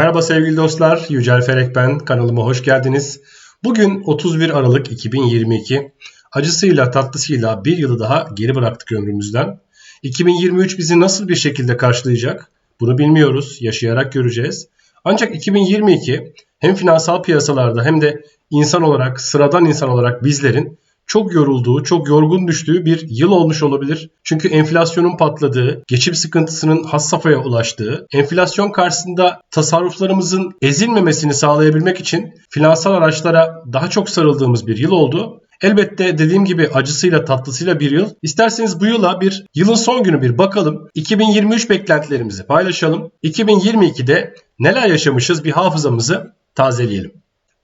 Merhaba sevgili dostlar, Yücel Ferek ben. Kanalıma hoş geldiniz. Bugün 31 Aralık 2022. Acısıyla tatlısıyla bir yılı daha geri bıraktık ömrümüzden. 2023 bizi nasıl bir şekilde karşılayacak? Bunu bilmiyoruz, yaşayarak göreceğiz. Ancak 2022 hem finansal piyasalarda hem de insan olarak, sıradan insan olarak bizlerin çok yorulduğu, çok yorgun düştüğü bir yıl olmuş olabilir. Çünkü enflasyonun patladığı, geçim sıkıntısının has safhaya ulaştığı, enflasyon karşısında tasarruflarımızın ezilmemesini sağlayabilmek için finansal araçlara daha çok sarıldığımız bir yıl oldu. Elbette dediğim gibi acısıyla tatlısıyla bir yıl. İsterseniz bu yıla bir yılın son günü bir bakalım. 2023 beklentilerimizi paylaşalım. 2022'de neler yaşamışız bir hafızamızı tazeleyelim.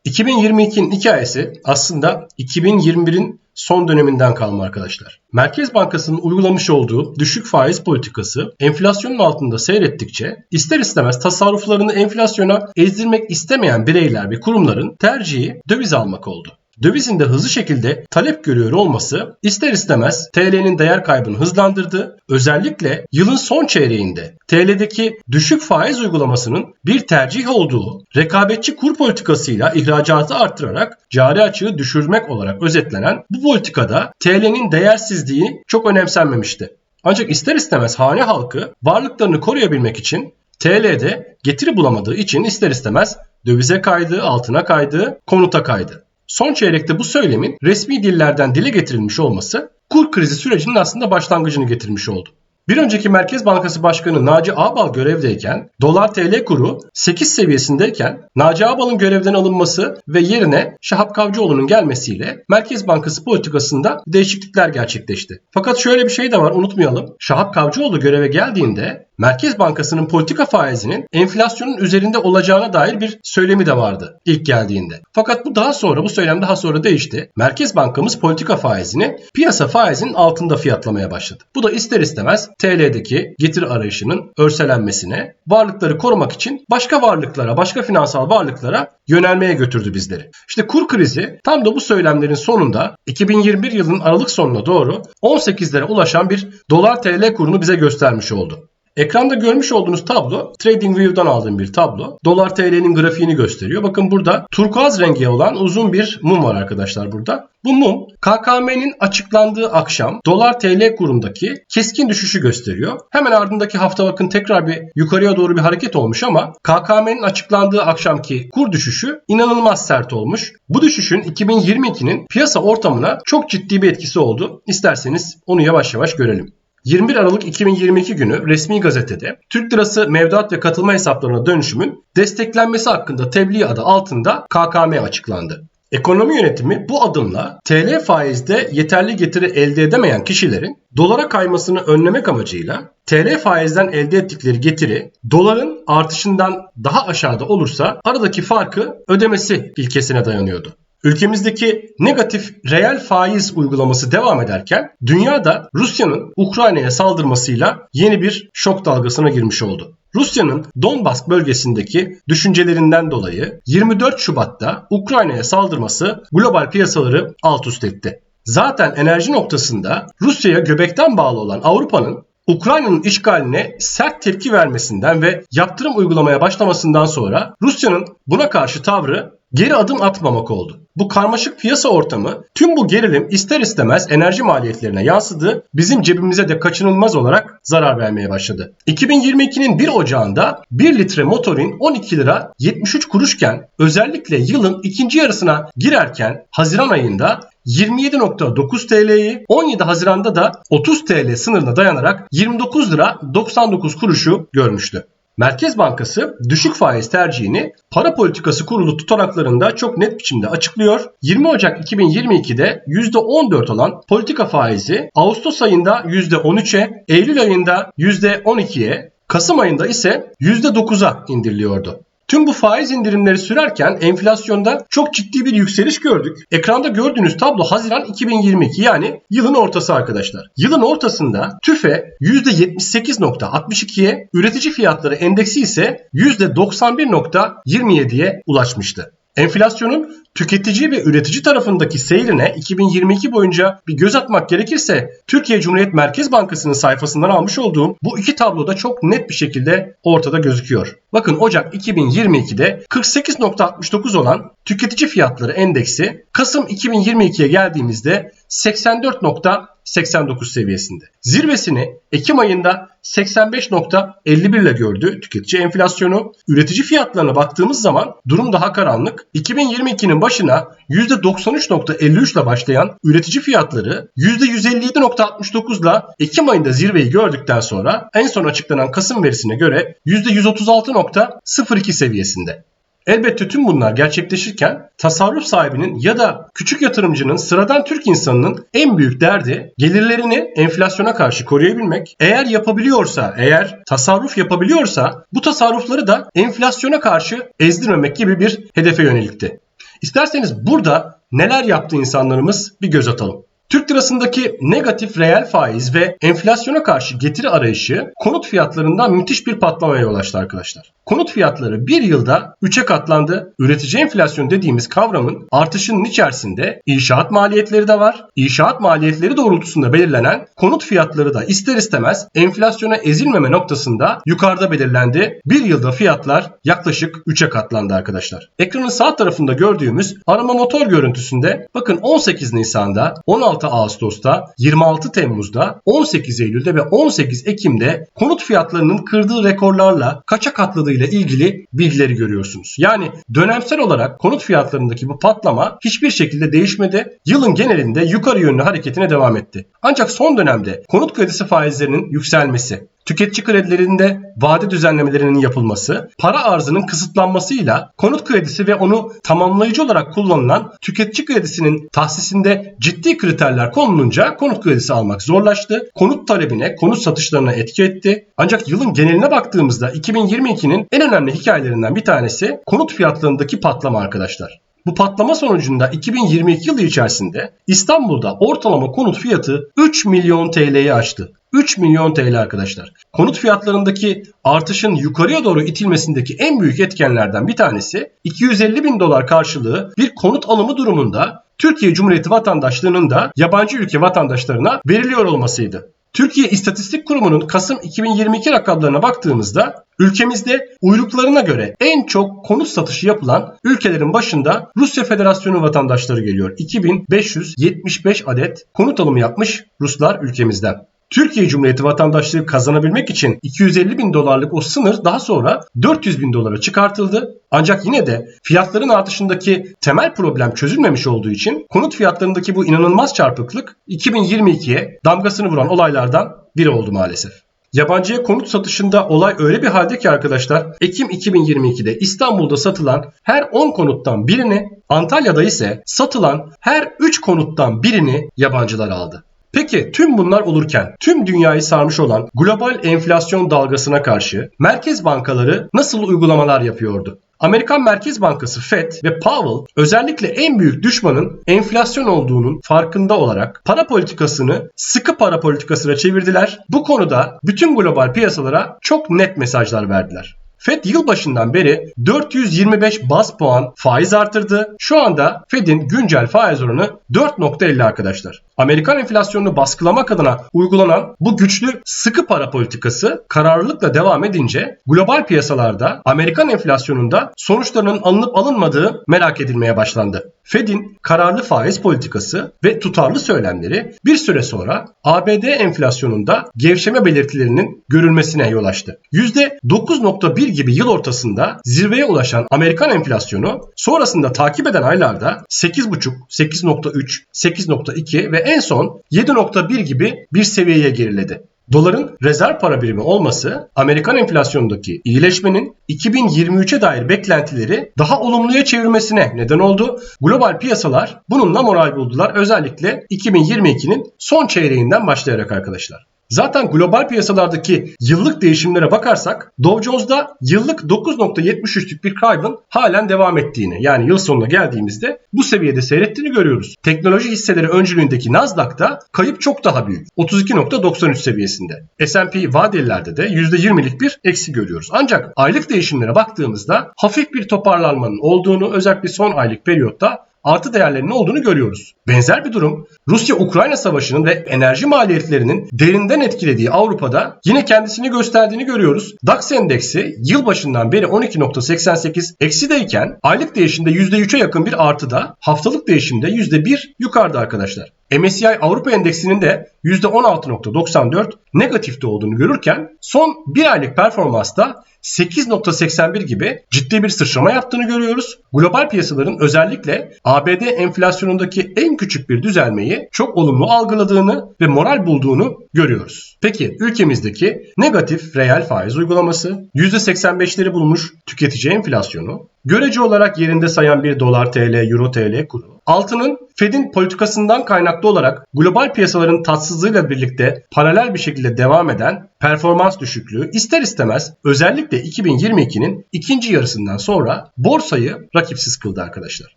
2022'nin hikayesi aslında 2021'in son döneminden kalma arkadaşlar. Merkez Bankası'nın uygulamış olduğu düşük faiz politikası enflasyonun altında seyrettikçe ister istemez tasarruflarını enflasyona ezdirmek istemeyen bireyler ve kurumların tercihi döviz almak oldu dövizin de hızlı şekilde talep görüyor olması ister istemez TL'nin değer kaybını hızlandırdı. Özellikle yılın son çeyreğinde TL'deki düşük faiz uygulamasının bir tercih olduğu rekabetçi kur politikasıyla ihracatı arttırarak cari açığı düşürmek olarak özetlenen bu politikada TL'nin değersizliği çok önemsenmemişti. Ancak ister istemez hane halkı varlıklarını koruyabilmek için TL'de getiri bulamadığı için ister istemez dövize kaydı, altına kaydı, konuta kaydı. Son çeyrekte bu söylemin resmi dillerden dile getirilmiş olması kur krizi sürecinin aslında başlangıcını getirmiş oldu. Bir önceki Merkez Bankası Başkanı Naci Ağbal görevdeyken dolar TL kuru 8 seviyesindeyken Naci Ağbal'ın görevden alınması ve yerine Şahap Kavcıoğlu'nun gelmesiyle Merkez Bankası politikasında değişiklikler gerçekleşti. Fakat şöyle bir şey de var unutmayalım. Şahap Kavcıoğlu göreve geldiğinde Merkez Bankası'nın politika faizinin enflasyonun üzerinde olacağına dair bir söylemi de vardı ilk geldiğinde. Fakat bu daha sonra bu söylem daha sonra değişti. Merkez Bankamız politika faizini piyasa faizinin altında fiyatlamaya başladı. Bu da ister istemez TL'deki getir arayışının örselenmesine, varlıkları korumak için başka varlıklara, başka finansal varlıklara yönelmeye götürdü bizleri. İşte kur krizi tam da bu söylemlerin sonunda 2021 yılının Aralık sonuna doğru 18'lere ulaşan bir dolar TL kurunu bize göstermiş oldu. Ekranda görmüş olduğunuz tablo TradingView'dan aldığım bir tablo. Dolar TL'nin grafiğini gösteriyor. Bakın burada turkuaz rengi olan uzun bir mum var arkadaşlar burada. Bu mum KKM'nin açıklandığı akşam dolar TL kurundaki keskin düşüşü gösteriyor. Hemen ardındaki hafta bakın tekrar bir yukarıya doğru bir hareket olmuş ama KKM'nin açıklandığı akşamki kur düşüşü inanılmaz sert olmuş. Bu düşüşün 2022'nin piyasa ortamına çok ciddi bir etkisi oldu. İsterseniz onu yavaş yavaş görelim. 21 Aralık 2022 günü resmi gazetede Türk lirası mevduat ve katılma hesaplarına dönüşümün desteklenmesi hakkında tebliğ adı altında KKM açıklandı. Ekonomi yönetimi bu adımla TL faizde yeterli getiri elde edemeyen kişilerin dolara kaymasını önlemek amacıyla TL faizden elde ettikleri getiri doların artışından daha aşağıda olursa aradaki farkı ödemesi ilkesine dayanıyordu. Ülkemizdeki negatif reel faiz uygulaması devam ederken dünyada Rusya'nın Ukrayna'ya saldırmasıyla yeni bir şok dalgasına girmiş oldu. Rusya'nın Donbas bölgesindeki düşüncelerinden dolayı 24 Şubat'ta Ukrayna'ya saldırması global piyasaları alt üst etti. Zaten enerji noktasında Rusya'ya göbekten bağlı olan Avrupa'nın Ukrayna'nın işgaline sert tepki vermesinden ve yaptırım uygulamaya başlamasından sonra Rusya'nın buna karşı tavrı geri adım atmamak oldu. Bu karmaşık piyasa ortamı tüm bu gerilim ister istemez enerji maliyetlerine yansıdı. Bizim cebimize de kaçınılmaz olarak zarar vermeye başladı. 2022'nin 1 Ocağı'nda 1 litre motorin 12 lira 73 kuruşken özellikle yılın ikinci yarısına girerken Haziran ayında 27.9 TL'yi 17 Haziran'da da 30 TL sınırına dayanarak 29 lira 99 kuruşu görmüştü. Merkez Bankası düşük faiz tercihini para politikası kurulu tutanaklarında çok net biçimde açıklıyor. 20 Ocak 2022'de %14 olan politika faizi Ağustos ayında %13'e, Eylül ayında %12'ye, Kasım ayında ise %9'a indiriliyordu. Tüm bu faiz indirimleri sürerken enflasyonda çok ciddi bir yükseliş gördük. Ekranda gördüğünüz tablo Haziran 2022 yani yılın ortası arkadaşlar. Yılın ortasında TÜFE %78.62'ye, üretici fiyatları endeksi ise %91.27'ye ulaşmıştı. Enflasyonun tüketici ve üretici tarafındaki seyrine 2022 boyunca bir göz atmak gerekirse Türkiye Cumhuriyet Merkez Bankası'nın sayfasından almış olduğum bu iki tabloda çok net bir şekilde ortada gözüküyor. Bakın Ocak 2022'de 48.69 olan tüketici fiyatları endeksi Kasım 2022'ye geldiğimizde 84.89 seviyesinde. Zirvesini Ekim ayında 85.51 ile gördü tüketici enflasyonu. Üretici fiyatlarına baktığımız zaman durum daha karanlık. 2022'nin başına %93.53 ile başlayan üretici fiyatları %157.69 ile Ekim ayında zirveyi gördükten sonra en son açıklanan Kasım verisine göre %136.02 seviyesinde. Elbette tüm bunlar gerçekleşirken tasarruf sahibinin ya da küçük yatırımcının sıradan Türk insanının en büyük derdi gelirlerini enflasyona karşı koruyabilmek. Eğer yapabiliyorsa, eğer tasarruf yapabiliyorsa bu tasarrufları da enflasyona karşı ezdirmemek gibi bir hedefe yönelikti. İsterseniz burada neler yaptı insanlarımız bir göz atalım. Türk lirasındaki negatif reel faiz ve enflasyona karşı getiri arayışı konut fiyatlarından müthiş bir patlamaya yol açtı arkadaşlar. Konut fiyatları bir yılda 3'e katlandı. Üretici enflasyon dediğimiz kavramın artışının içerisinde inşaat maliyetleri de var. İnşaat maliyetleri doğrultusunda belirlenen konut fiyatları da ister istemez enflasyona ezilmeme noktasında yukarıda belirlendi. Bir yılda fiyatlar yaklaşık 3'e katlandı arkadaşlar. Ekranın sağ tarafında gördüğümüz arama motor görüntüsünde bakın 18 Nisan'da 16 Ağustos'ta 26 Temmuz'da 18 Eylül'de ve 18 Ekim'de konut fiyatlarının kırdığı rekorlarla kaça katladığı ile ilgili bilgileri görüyorsunuz. Yani dönemsel olarak konut fiyatlarındaki bu patlama hiçbir şekilde değişmedi. Yılın genelinde yukarı yönlü hareketine devam etti. Ancak son dönemde konut kredisi faizlerinin yükselmesi, tüketici kredilerinde vade düzenlemelerinin yapılması, para arzının kısıtlanmasıyla konut kredisi ve onu tamamlayıcı olarak kullanılan tüketici kredisinin tahsisinde ciddi kriterler konulunca konut kredisi almak zorlaştı. Konut talebine, konut satışlarına etki etti. Ancak yılın geneline baktığımızda 2022'nin en önemli hikayelerinden bir tanesi konut fiyatlarındaki patlama arkadaşlar. Bu patlama sonucunda 2022 yılı içerisinde İstanbul'da ortalama konut fiyatı 3 milyon TL'yi aştı. 3 milyon TL arkadaşlar. Konut fiyatlarındaki artışın yukarıya doğru itilmesindeki en büyük etkenlerden bir tanesi 250 bin dolar karşılığı bir konut alımı durumunda Türkiye Cumhuriyeti vatandaşlığının da yabancı ülke vatandaşlarına veriliyor olmasıydı. Türkiye İstatistik Kurumu'nun Kasım 2022 rakamlarına baktığımızda ülkemizde uyruklarına göre en çok konut satışı yapılan ülkelerin başında Rusya Federasyonu vatandaşları geliyor. 2575 adet konut alımı yapmış Ruslar ülkemizden. Türkiye Cumhuriyeti vatandaşlığı kazanabilmek için 250 bin dolarlık o sınır daha sonra 400 bin dolara çıkartıldı. Ancak yine de fiyatların artışındaki temel problem çözülmemiş olduğu için konut fiyatlarındaki bu inanılmaz çarpıklık 2022'ye damgasını vuran olaylardan biri oldu maalesef. Yabancıya konut satışında olay öyle bir halde ki arkadaşlar Ekim 2022'de İstanbul'da satılan her 10 konuttan birini Antalya'da ise satılan her 3 konuttan birini yabancılar aldı. Peki tüm bunlar olurken tüm dünyayı sarmış olan global enflasyon dalgasına karşı merkez bankaları nasıl uygulamalar yapıyordu? Amerikan Merkez Bankası Fed ve Powell özellikle en büyük düşmanın enflasyon olduğunun farkında olarak para politikasını sıkı para politikasına çevirdiler. Bu konuda bütün global piyasalara çok net mesajlar verdiler. Fed yılbaşından beri 425 bas puan faiz artırdı. Şu anda Fed'in güncel faiz oranı 4.50 arkadaşlar. Amerikan enflasyonunu baskılamak adına uygulanan bu güçlü sıkı para politikası kararlılıkla devam edince global piyasalarda Amerikan enflasyonunda sonuçlarının alınıp alınmadığı merak edilmeye başlandı. Fed'in kararlı faiz politikası ve tutarlı söylemleri bir süre sonra ABD enflasyonunda gevşeme belirtilerinin görülmesine yol açtı. %9.1 gibi yıl ortasında zirveye ulaşan Amerikan enflasyonu sonrasında takip eden aylarda 8.5, 8.3, 8.2 ve en son 7.1 gibi bir seviyeye geriledi. Doların rezerv para birimi olması Amerikan enflasyonundaki iyileşmenin 2023'e dair beklentileri daha olumluya çevirmesine neden oldu. Global piyasalar bununla moral buldular. Özellikle 2022'nin son çeyreğinden başlayarak arkadaşlar. Zaten global piyasalardaki yıllık değişimlere bakarsak Dow Jones'da yıllık 9.73'lük bir kaybın halen devam ettiğini yani yıl sonuna geldiğimizde bu seviyede seyrettiğini görüyoruz. Teknoloji hisseleri öncülüğündeki Nasdaq'ta kayıp çok daha büyük. 32.93 seviyesinde. S&P vadelilerde de %20'lik bir eksi görüyoruz. Ancak aylık değişimlere baktığımızda hafif bir toparlanmanın olduğunu özellikle son aylık periyotta artı değerlerinin olduğunu görüyoruz. Benzer bir durum Rusya-Ukrayna savaşının ve enerji maliyetlerinin derinden etkilediği Avrupa'da yine kendisini gösterdiğini görüyoruz. DAX endeksi yıl başından beri 12.88 eksideyken aylık değişimde %3'e yakın bir artıda, haftalık değişimde %1 yukarıda arkadaşlar. MSCI Avrupa Endeksinin de %16.94 negatifte olduğunu görürken son bir aylık performansta 8.81 gibi ciddi bir sıçrama yaptığını görüyoruz. Global piyasaların özellikle ABD enflasyonundaki en küçük bir düzelmeyi çok olumlu algıladığını ve moral bulduğunu görüyoruz. Peki ülkemizdeki negatif reel faiz uygulaması, %85'leri bulmuş tüketici enflasyonu, görece olarak yerinde sayan bir dolar TL, euro TL kuru, altının Fed'in politikasından kaynaklı olarak global piyasaların tatsızlığıyla birlikte paralel bir şekilde devam eden performans düşüklüğü ister istemez özellikle 2022'nin ikinci yarısından sonra borsayı rakipsiz kıldı arkadaşlar.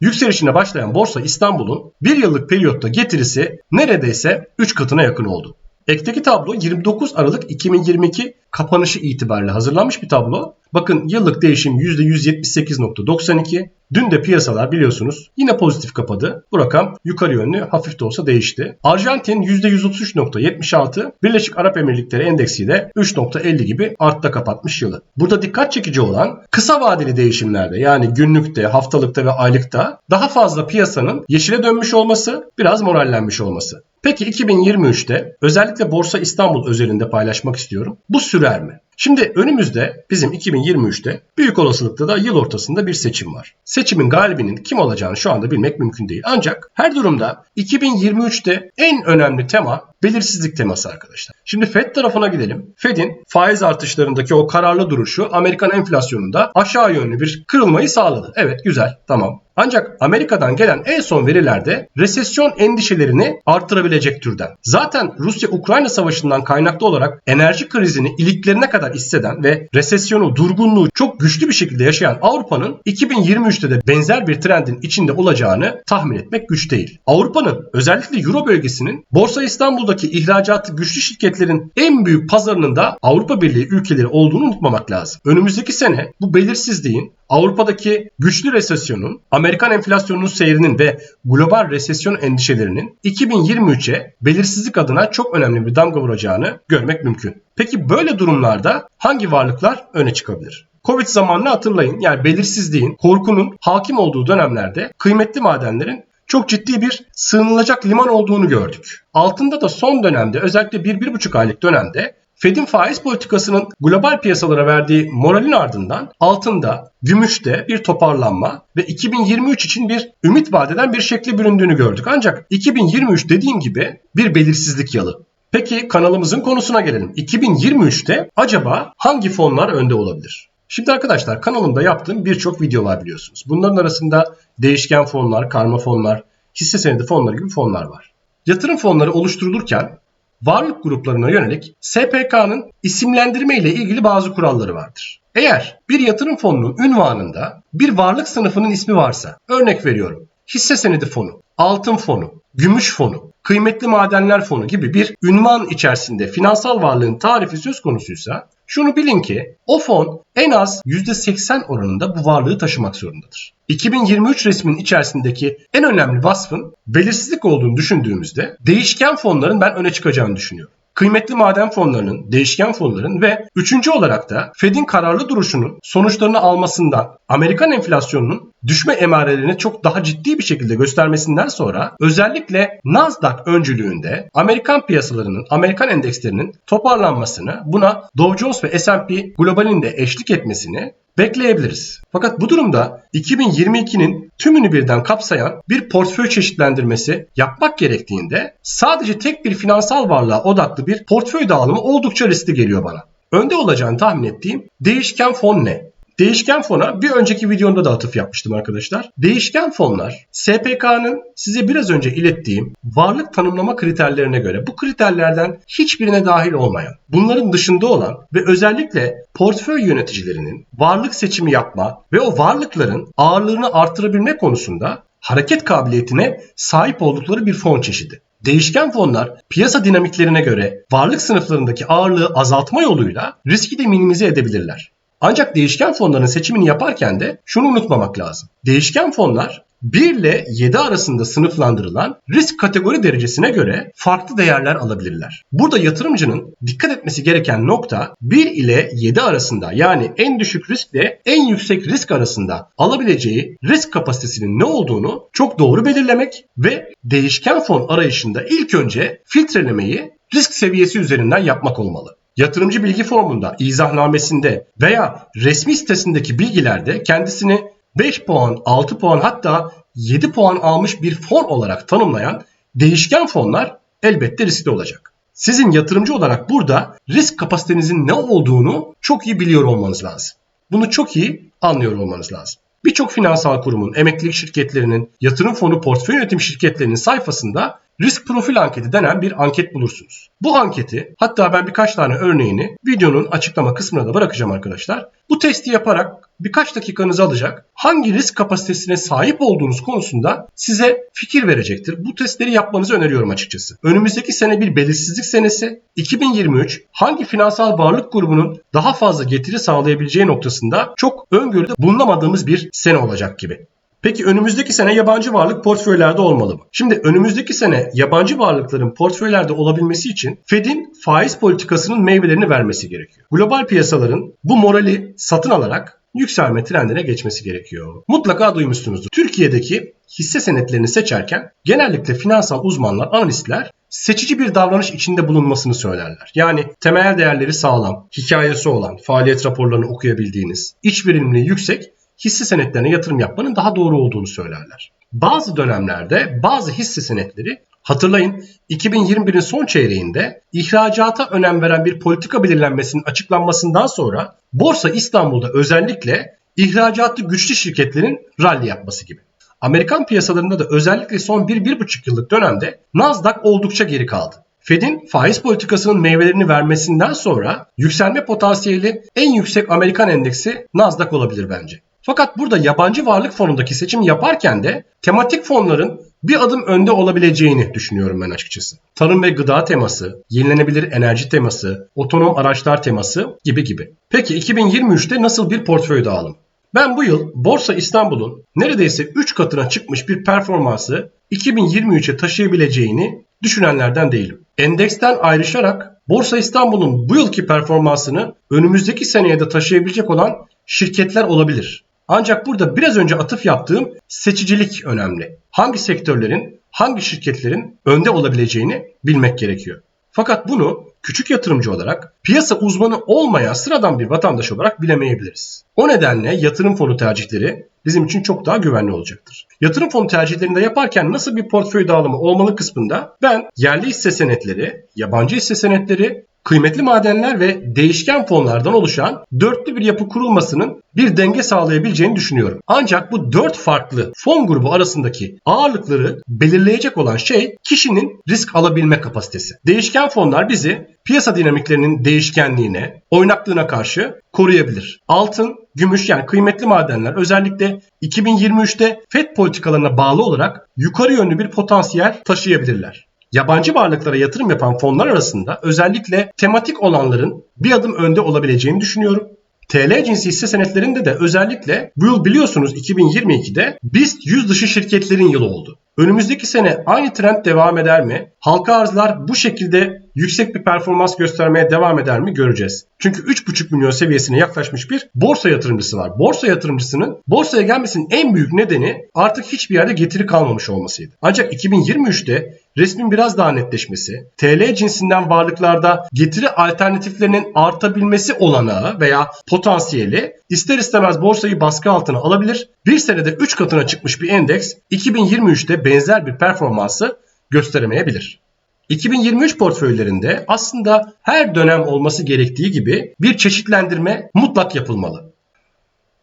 Yükselişine başlayan borsa İstanbul'un bir yıllık periyotta getirisi neredeyse 3 katına yakın oldu. Ekteki tablo 29 Aralık 2022 kapanışı itibariyle hazırlanmış bir tablo. Bakın yıllık değişim %178.92. Dün de piyasalar biliyorsunuz yine pozitif kapadı. Bu rakam yukarı yönlü hafif de olsa değişti. Arjantin %133.76, Birleşik Arap Emirlikleri endeksi de 3.50 gibi artta kapatmış yılı. Burada dikkat çekici olan kısa vadeli değişimlerde yani günlükte, haftalıkta ve aylıkta daha fazla piyasanın yeşile dönmüş olması, biraz morallenmiş olması. Peki 2023'te özellikle Borsa İstanbul özelinde paylaşmak istiyorum. Bu sürer mi? Şimdi önümüzde bizim 2023'te büyük olasılıkla da yıl ortasında bir seçim var. Seçimin galibinin kim olacağını şu anda bilmek mümkün değil. Ancak her durumda 2023'te en önemli tema belirsizlik teması arkadaşlar. Şimdi Fed tarafına gidelim. Fed'in faiz artışlarındaki o kararlı duruşu Amerikan enflasyonunda aşağı yönlü bir kırılmayı sağladı. Evet güzel tamam. Ancak Amerika'dan gelen en son verilerde resesyon endişelerini artırabilecek türden. Zaten Rusya-Ukrayna savaşından kaynaklı olarak enerji krizini iliklerine kadar hisseden ve resesyonu, durgunluğu çok güçlü bir şekilde yaşayan Avrupa'nın 2023'te de benzer bir trendin içinde olacağını tahmin etmek güç değil. Avrupa'nın özellikle Euro bölgesinin Borsa İstanbul'daki ihracatı güçlü şirketlerin en büyük pazarının da Avrupa Birliği ülkeleri olduğunu unutmamak lazım. Önümüzdeki sene bu belirsizliğin Avrupa'daki güçlü resesyonun, Amerikan enflasyonunun seyrinin ve global resesyon endişelerinin 2023'e belirsizlik adına çok önemli bir damga vuracağını görmek mümkün. Peki böyle durumlarda hangi varlıklar öne çıkabilir? Covid zamanını hatırlayın. Yani belirsizliğin, korkunun hakim olduğu dönemlerde kıymetli madenlerin çok ciddi bir sığınılacak liman olduğunu gördük. Altında da son dönemde özellikle 1-1,5 aylık dönemde Fed'in faiz politikasının global piyasalara verdiği moralin ardından altında, gümüşte bir toparlanma ve 2023 için bir ümit vadeden bir şekli büründüğünü gördük. Ancak 2023 dediğim gibi bir belirsizlik yalı. Peki kanalımızın konusuna gelelim. 2023'te acaba hangi fonlar önde olabilir? Şimdi arkadaşlar kanalımda yaptığım birçok video var biliyorsunuz. Bunların arasında değişken fonlar, karma fonlar, hisse senedi fonları gibi fonlar var. Yatırım fonları oluşturulurken varlık gruplarına yönelik SPK'nın isimlendirme ile ilgili bazı kuralları vardır. Eğer bir yatırım fonunun ünvanında bir varlık sınıfının ismi varsa, örnek veriyorum, hisse senedi fonu, altın fonu, gümüş fonu, kıymetli madenler fonu gibi bir ünvan içerisinde finansal varlığın tarifi söz konusuysa şunu bilin ki o fon en az %80 oranında bu varlığı taşımak zorundadır. 2023 resminin içerisindeki en önemli vasfın belirsizlik olduğunu düşündüğümüzde değişken fonların ben öne çıkacağını düşünüyorum kıymetli maden fonlarının, değişken fonların ve üçüncü olarak da Fed'in kararlı duruşunun sonuçlarını almasından, Amerikan enflasyonunun düşme emarelerini çok daha ciddi bir şekilde göstermesinden sonra özellikle Nasdaq öncülüğünde Amerikan piyasalarının, Amerikan endekslerinin toparlanmasını, buna Dow Jones ve S&P globalin de eşlik etmesini bekleyebiliriz. Fakat bu durumda 2022'nin tümünü birden kapsayan bir portföy çeşitlendirmesi yapmak gerektiğinde sadece tek bir finansal varlığa odaklı bir portföy dağılımı oldukça riskli geliyor bana. Önde olacağını tahmin ettiğim değişken fon ne? Değişken fona bir önceki videomda da atıf yapmıştım arkadaşlar. Değişken fonlar SPK'nın size biraz önce ilettiğim varlık tanımlama kriterlerine göre bu kriterlerden hiçbirine dahil olmayan, bunların dışında olan ve özellikle portföy yöneticilerinin varlık seçimi yapma ve o varlıkların ağırlığını artırabilme konusunda hareket kabiliyetine sahip oldukları bir fon çeşidi. Değişken fonlar piyasa dinamiklerine göre varlık sınıflarındaki ağırlığı azaltma yoluyla riski de minimize edebilirler. Ancak değişken fonların seçimini yaparken de şunu unutmamak lazım. Değişken fonlar 1 ile 7 arasında sınıflandırılan risk kategori derecesine göre farklı değerler alabilirler. Burada yatırımcının dikkat etmesi gereken nokta 1 ile 7 arasında yani en düşük riskle en yüksek risk arasında alabileceği risk kapasitesinin ne olduğunu çok doğru belirlemek ve değişken fon arayışında ilk önce filtrelemeyi risk seviyesi üzerinden yapmak olmalı. Yatırımcı bilgi formunda, izahnamesinde veya resmi sitesindeki bilgilerde kendisini 5 puan, 6 puan hatta 7 puan almış bir fon olarak tanımlayan değişken fonlar elbette riskli olacak. Sizin yatırımcı olarak burada risk kapasitenizin ne olduğunu çok iyi biliyor olmanız lazım. Bunu çok iyi anlıyor olmanız lazım. Birçok finansal kurumun, emeklilik şirketlerinin, yatırım fonu portföy yönetim şirketlerinin sayfasında risk profil anketi denen bir anket bulursunuz. Bu anketi hatta ben birkaç tane örneğini videonun açıklama kısmına da bırakacağım arkadaşlar. Bu testi yaparak birkaç dakikanızı alacak. Hangi risk kapasitesine sahip olduğunuz konusunda size fikir verecektir. Bu testleri yapmanızı öneriyorum açıkçası. Önümüzdeki sene bir belirsizlik senesi. 2023 hangi finansal varlık grubunun daha fazla getiri sağlayabileceği noktasında çok öngörüde bulunamadığımız bir sene olacak gibi. Peki önümüzdeki sene yabancı varlık portföylerde olmalı mı? Şimdi önümüzdeki sene yabancı varlıkların portföylerde olabilmesi için Fed'in faiz politikasının meyvelerini vermesi gerekiyor. Global piyasaların bu morali satın alarak yükselme trendine geçmesi gerekiyor. Mutlaka duymuşsunuzdur. Türkiye'deki hisse senetlerini seçerken genellikle finansal uzmanlar, analistler seçici bir davranış içinde bulunmasını söylerler. Yani temel değerleri sağlam, hikayesi olan, faaliyet raporlarını okuyabildiğiniz, iç verimliliği yüksek hisse senetlerine yatırım yapmanın daha doğru olduğunu söylerler. Bazı dönemlerde bazı hisse senetleri hatırlayın 2021'in son çeyreğinde ihracata önem veren bir politika belirlenmesinin açıklanmasından sonra Borsa İstanbul'da özellikle ihracatlı güçlü şirketlerin rally yapması gibi. Amerikan piyasalarında da özellikle son 1-1,5 yıllık dönemde Nasdaq oldukça geri kaldı. Fed'in faiz politikasının meyvelerini vermesinden sonra yükselme potansiyeli en yüksek Amerikan endeksi Nasdaq olabilir bence. Fakat burada yabancı varlık fonundaki seçim yaparken de tematik fonların bir adım önde olabileceğini düşünüyorum ben açıkçası. Tarım ve gıda teması, yenilenebilir enerji teması, otonom araçlar teması gibi gibi. Peki 2023'te nasıl bir portföy dağılım? Ben bu yıl Borsa İstanbul'un neredeyse 3 katına çıkmış bir performansı 2023'e taşıyabileceğini düşünenlerden değilim. Endeksten ayrışarak Borsa İstanbul'un bu yılki performansını önümüzdeki seneye de taşıyabilecek olan şirketler olabilir. Ancak burada biraz önce atıf yaptığım seçicilik önemli. Hangi sektörlerin, hangi şirketlerin önde olabileceğini bilmek gerekiyor. Fakat bunu küçük yatırımcı olarak piyasa uzmanı olmayan sıradan bir vatandaş olarak bilemeyebiliriz. O nedenle yatırım fonu tercihleri bizim için çok daha güvenli olacaktır. Yatırım fonu tercihlerinde yaparken nasıl bir portföy dağılımı olmalı kısmında ben yerli hisse senetleri, yabancı hisse senetleri kıymetli madenler ve değişken fonlardan oluşan dörtlü bir yapı kurulmasının bir denge sağlayabileceğini düşünüyorum. Ancak bu dört farklı fon grubu arasındaki ağırlıkları belirleyecek olan şey kişinin risk alabilme kapasitesi. Değişken fonlar bizi piyasa dinamiklerinin değişkenliğine, oynaklığına karşı koruyabilir. Altın, gümüş yani kıymetli madenler özellikle 2023'te FED politikalarına bağlı olarak yukarı yönlü bir potansiyel taşıyabilirler. Yabancı varlıklara yatırım yapan fonlar arasında özellikle tematik olanların bir adım önde olabileceğini düşünüyorum. TL cinsi hisse senetlerinde de özellikle bu yıl biliyorsunuz 2022'de BIST 100 dışı şirketlerin yılı oldu. Önümüzdeki sene aynı trend devam eder mi? Halka arzlar bu şekilde yüksek bir performans göstermeye devam eder mi göreceğiz. Çünkü 3,5 milyon seviyesine yaklaşmış bir borsa yatırımcısı var. Borsa yatırımcısının borsaya gelmesinin en büyük nedeni artık hiçbir yerde getiri kalmamış olmasıydı. Ancak 2023'te resmin biraz daha netleşmesi, TL cinsinden varlıklarda getiri alternatiflerinin artabilmesi olanağı veya potansiyeli ister istemez borsayı baskı altına alabilir. Bir senede 3 katına çıkmış bir endeks 2023'te benzer bir performansı gösteremeyebilir. 2023 portföylerinde aslında her dönem olması gerektiği gibi bir çeşitlendirme mutlak yapılmalı.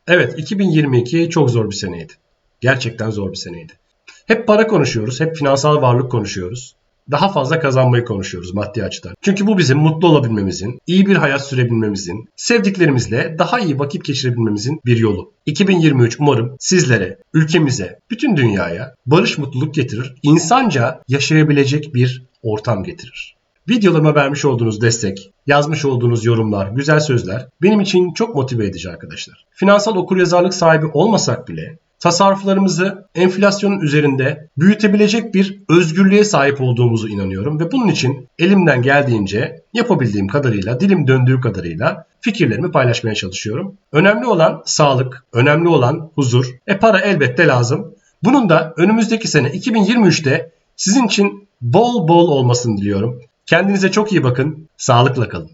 Evet 2022 çok zor bir seneydi. Gerçekten zor bir seneydi. Hep para konuşuyoruz, hep finansal varlık konuşuyoruz. Daha fazla kazanmayı konuşuyoruz maddi açıdan. Çünkü bu bizim mutlu olabilmemizin, iyi bir hayat sürebilmemizin, sevdiklerimizle daha iyi vakit geçirebilmemizin bir yolu. 2023 umarım sizlere, ülkemize, bütün dünyaya barış mutluluk getirir, insanca yaşayabilecek bir ortam getirir. Videolarıma vermiş olduğunuz destek, yazmış olduğunuz yorumlar, güzel sözler benim için çok motive edici arkadaşlar. Finansal okuryazarlık sahibi olmasak bile tasarruflarımızı enflasyonun üzerinde büyütebilecek bir özgürlüğe sahip olduğumuzu inanıyorum ve bunun için elimden geldiğince yapabildiğim kadarıyla, dilim döndüğü kadarıyla fikirlerimi paylaşmaya çalışıyorum. Önemli olan sağlık, önemli olan huzur. E para elbette lazım. Bunun da önümüzdeki sene 2023'te sizin için bol bol olmasını diliyorum. Kendinize çok iyi bakın, sağlıkla kalın.